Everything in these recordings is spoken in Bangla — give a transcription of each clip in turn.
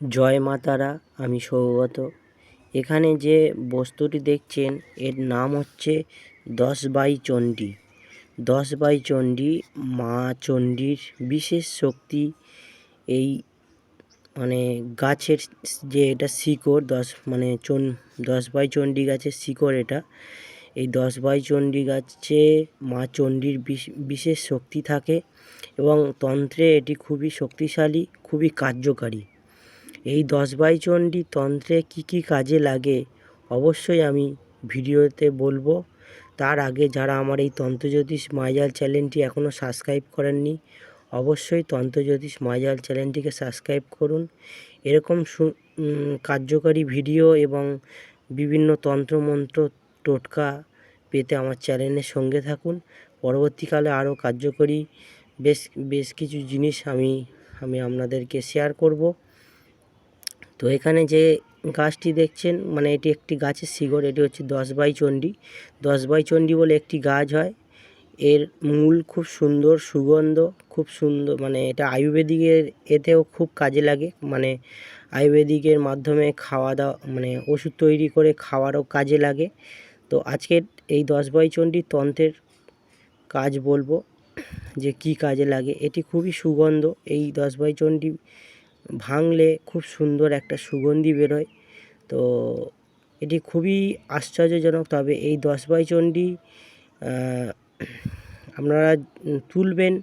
জয় মা তারা, আমি সৌগত। এখানে যে বস্তুটি দেখছেন, এর নাম হচ্ছে দশ বাই চণ্ডী। দশ বাই চণ্ডী, মা চণ্ডীর বিশেষ শক্তি এই মানে গাছের যে এটা শিকড়, দশ মানে চন, দশ বাই চণ্ডী গাছের শিকড় এটা, এই দশ বাই চণ্ডী গাছে মা চণ্ডীর বিশেষ শক্তি থাকে এবং তন্ত্রে এটি খুবই শক্তিশালী, খুবই কার্যকারী। এই দশ বাই চণ্ডী তন্ত্রে কী কী কাজে লাগে? অবশ্যই আমি ভিডিওতে বলব। তার আগে যারা আমার এই তন্ত্রজ্যোতিষ মায়াজাল চ্যানেলটি এখনও সাবস্ক্রাইব করেননি, অবশ্যই তন্ত্রজ্যোতিষ মায়াজাল চ্যানেলটিকে সাবস্ক্রাইব করুন। এরকম কার্যকারী ভিডিও এবং বিভিন্ন তন্ত্রমন্ত্র টোটকা পেতে আমার চ্যানেলের সঙ্গে থাকুন। পরবর্তীকালে আরও কার্যকরী বেশ বেশ কিছু জিনিস আমি আমি আপনাদেরকে শেয়ার করব। তো এখানে যে গাছটি দেখছেন মানে এটি একটি গাছের শিকড়, এটি হচ্ছে দশ বাই চণ্ডী। দশ বাই চণ্ডী বলে একটি গাছ হয়। এর মূল খুব সুন্দর সুগন্ধ, খুব সুন্দর মানে এটা আয়ুর্বেদিকের, এতেও খুব কাজে লাগে। মানে আয়ুর্বেদিকের মাধ্যমে খাওয়া দাওয়া মানে ওষুধ তৈরি করে খাওয়ারও কাজে লাগে। তো আজকের এই দশ বাই চণ্ডী তন্ত্রের কাজ বলব যে কি কাজে লাগে। এটি খুবই সুগন্ধ, এই দশ বাই চণ্ডী ভাঙলে খুব সুন্দর একটা সুগন্ধি বেরোয়। তো এটি খুবই আশ্চর্যজনক। তবে এই দশ বাই চণ্ডী আপনারা তুলবেন,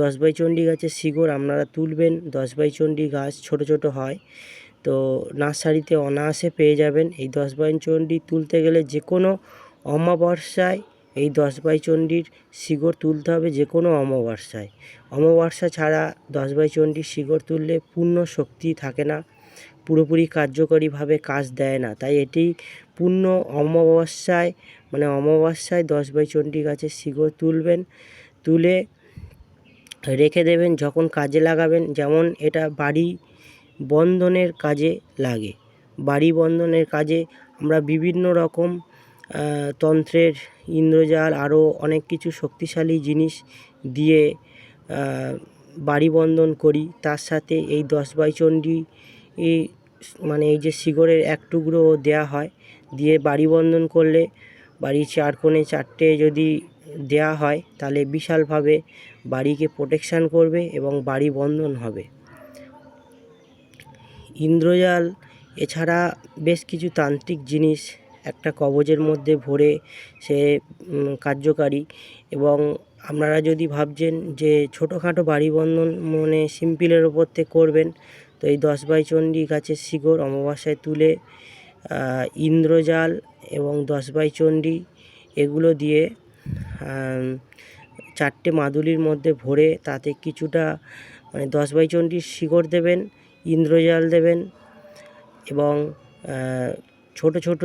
দশ বাই চণ্ডী গাছের শিকড় আপনারা তুলবেন, দশ বাই চণ্ডী গাছ ছোট ছোট হয়, তো নার্সারিতে অনায়াসে পেয়ে যাবেন। এই দশ বাই চণ্ডী তুলতে গেলে যে কোনো অমাবস্যায় এই দশ বাই চণ্ডীর শিকড় তুলতে হবে যে কোনো অমাবস্যায়। অমাবস্যা ছাড়া দশ বাই চণ্ডীর শিকড় তুললে পূর্ণ শক্তি থাকে না, পুরোপুরি কার্যকরীভাবে কাজ দেয় না। তাই এটি পূর্ণ অমাবস্যায় মানে অমাবস্যায় দশ বাই চণ্ডী গাছের শিকড় তুলবেন, তুলে রেখে দেবেন যখন কাজে লাগাবেন। যেমন এটা বাড়ি বন্ধনের কাজে লাগে। বাড়ি বন্ধনের কাজে আমরা বিভিন্ন রকম তন্ত্রের ইন্দ্রজাল আরও অনেক কিছু শক্তিশালী জিনিস দিয়ে বাড়ি বন্ধন করি। তার সাথে এই দশ বাই চণ্ডী মানে এই যে শিকড়ের এক টুকরো দেয়া হয়, দিয়ে বাড়ি বন্ধন করলে বাড়ির চার কোণে চারটে যদি দেয়া হয়, তাহলে বিশালভাবে বাড়িকে প্রোটেকশান করবে এবং বাড়ি বন্ধন হবে। ইন্দ্রজাল এছাড়া বেশ কিছু তান্ত্রিক জিনিস একটা কবজের মধ্যে ভরে সে কার্যকারী এবং আপনারা যদি ভাবছেন যে ছোটোখাটো বাড়ি বন্ধন মানে সিম্পলের ওপর থেকে করবেন, তো এই দশ বাই চণ্ডী গাছের শিকড় অমাবস্যায় তুলে ইন্দ্রজাল এবং দশ বাই চণ্ডী এগুলো দিয়ে চারটে মাদুলির মধ্যে ভরে তাতে কিছুটা মানে দশ বাই চণ্ডীর শিকড় দেবেন, ইন্দ্রজাল দেবেন এবং ছোট ছোট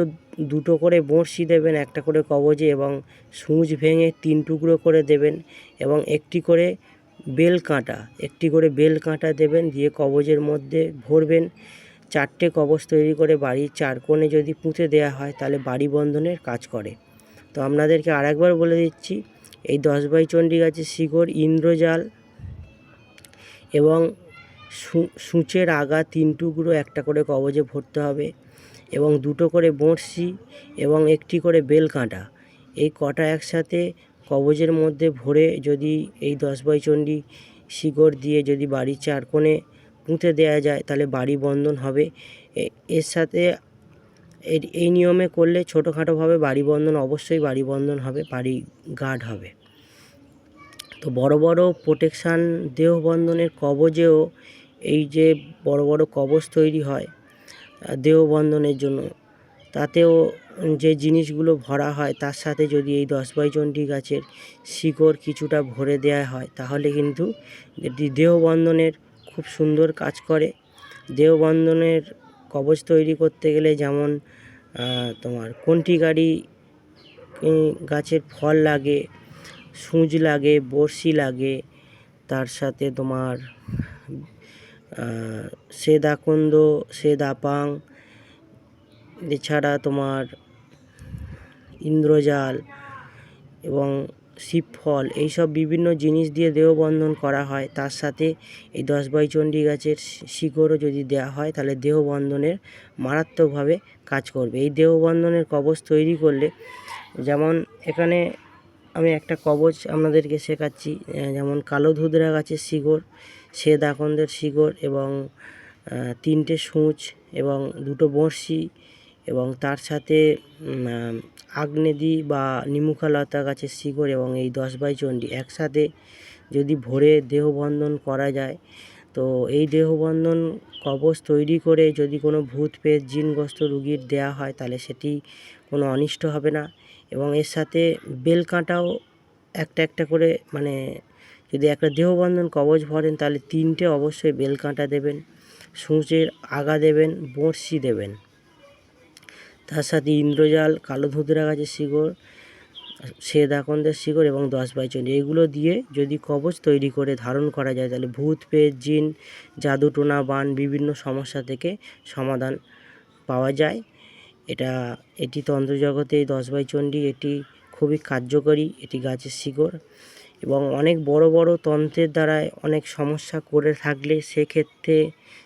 দুটো করে বড়শি দেবেন, একটা করে কবজে এবং সূচ ভেঙে তিন টুকরো করে দেবেন এবং একটি করে বেল কাঁটা, একটি করে বেল কাঁটা দেবেন দিয়ে কবজের মধ্যে ভরবেন। চারটে কবজ তৈরি করে বাড়ির চার কোণে যদি পুঁতে দেওয়া হয় তাহলে বাড়ি বন্ধনের কাজ করে। তো আপনাদেরকে আরেকবার বলে দিচ্ছি, এই দশ বাই চণ্ডী গাছের শিকড়, ইন্দ্রজাল এবং সূচের আগা তিন টুকরো একটা করে কবজে ভরতে হবে। এবং দুটো করে বড়শি এবং একটি করে বেল কাঁটা। এই কটা একসাথে কবজের মধ্যে ভরে যদি এই দশ বাই চণ্ডী শিকড় দিয়ে যদি বাড়ির চার কোণে পুঁতে দেওয়া যায়, তাহলে বাড়ি বন্ধন হবে। এর সাথে এই নিয়মে করলে ছোটোখাটোভাবে বাড়ি বন্ধন, অবশ্যই বাড়ি বন্ধন হবে, বাড়ি গার্ড হবে। তো বড় বড় প্রোটেকশান দেহবন্ধনের কবজেও এই যে বড় বড় কবজ তৈরি হয় দেহবন্ধনের জন্য। তাতেও যে জিনিসগুলো ভরা হয়, তার সাথে যদি এই দশ বাই চণ্ডী গাছের শিকড় কিছুটা ভরে দেওয়া হয়, তাহলে কিন্তু এটি দেহবন্ধনের খুব সুন্দর কাজ করে। দেহবন্ধনের কবচ তৈরি করতে গেলে যেমন তোমার কন্টি গাড়ি গাছের ফল লাগে, সূচ লাগে, বড়শি লাগে, তার সাথে তোমার সেদাকুন্দ সেদাপাং এছাড়া তোমার ইন্দ্রজাল এবং শিবফল, এইসব বিভিন্ন জিনিস দিয়ে দেহবন্ধন করা হয়। তার সাথে এই দশ বাই চণ্ডী গাছের শিকড়ও যদি দেওয়া হয়, তাহলে দেহবন্ধনের মারাত্মকভাবে কাজ করবে। এই দেহবন্ধনের কবচ তৈরি করলে, যেমন এখানে আমি একটা কবচ আপনাদেরকে শেখাচ্ছি যেমন কালো ধুতরা গাছের শিকড় শ্বেত আকন্দের শিকড় এবং তিনটে সূচ এবং দুটো বড়শি এবং তার সাথে আগ্নেদি বা নিমুখালতা গাছের শিকড় এবং এই দশ বাই চণ্ডী একসাথে যদি ভরে দেহবন্ধন করা যায়, তো এই দেহবন্ধন কবচ তৈরি করে যদি কোনো ভূত পেট জিনগ্রস্ত রুগীর দেয়া হয়, তাহলে সেটি কোনো অনিষ্ট হবে না এবং এর সাথে বেলকাঁটাও একটা একটা করে মানে যদি একটা দেহবন্ধন কবচ ভরেন, তাহলে তিনটে অবশ্যই বেলকাঁটা দেবেন সূচের আগা দেবেন, বড়শি দেবেন। তার সাথে ইন্দ্রজাল, কালো ধুতরা গাছের শিকড় আকন্দের শিকড় এবং দশ বাই চণ্ডী এগুলো দিয়ে যদি কবচ তৈরি করে ধারণ করা যায়, তাহলে ভূত, পেট, জিন, জাদু, টোনা, বান বিভিন্ন সমস্যা থেকে সমাধান পাওয়া যায়। এটা, এটি তন্ত্রজগতে দশ বাই চণ্ডী এটি খুবই কার্যকরী, এটি গাছের শিকড়। এবং অনেক বড় বড় তন্ত্রের দ্বারায় অনেক সমস্যা করে থাকলে সেক্ষেত্রে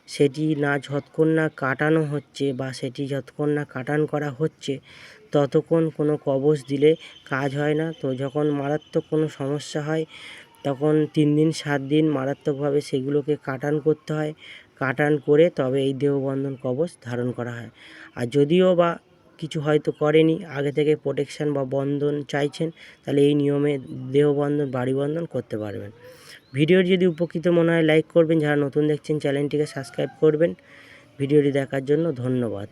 সেটি না যতক্ষণ না কাটানো হচ্ছে বা সেটি যতক্ষণ না কাটান করা হচ্ছে, ততক্ষণ কোনো কবচ দিলে কাজ হয় না। তো যখন মারাত্মক কোনো সমস্যা হয়, তখন তিন দিন, সাত দিন মারাত্মকভাবে সেগুলোকে কাটান করতে হয়। কাটান করে তবে এই দেহবন্ধন কবচ ধারণ করা হয়। আর যদিও বা কিছু হয়তো করেনি, আগে থেকে প্রোটেকশান বা বন্ধন চাইছেন, তাহলে এই নিয়মে দেহবন্ধন বাড়ি বন্ধন করতে পারবেন। ভিডিওর যদি উপকৃত মনে হয় লাইক করবেন। যারা নতুন দেখছেন চ্যানেলটিকে সাবস্ক্রাইব করবেন। ভিডিওটি দেখার জন্য ধন্যবাদ।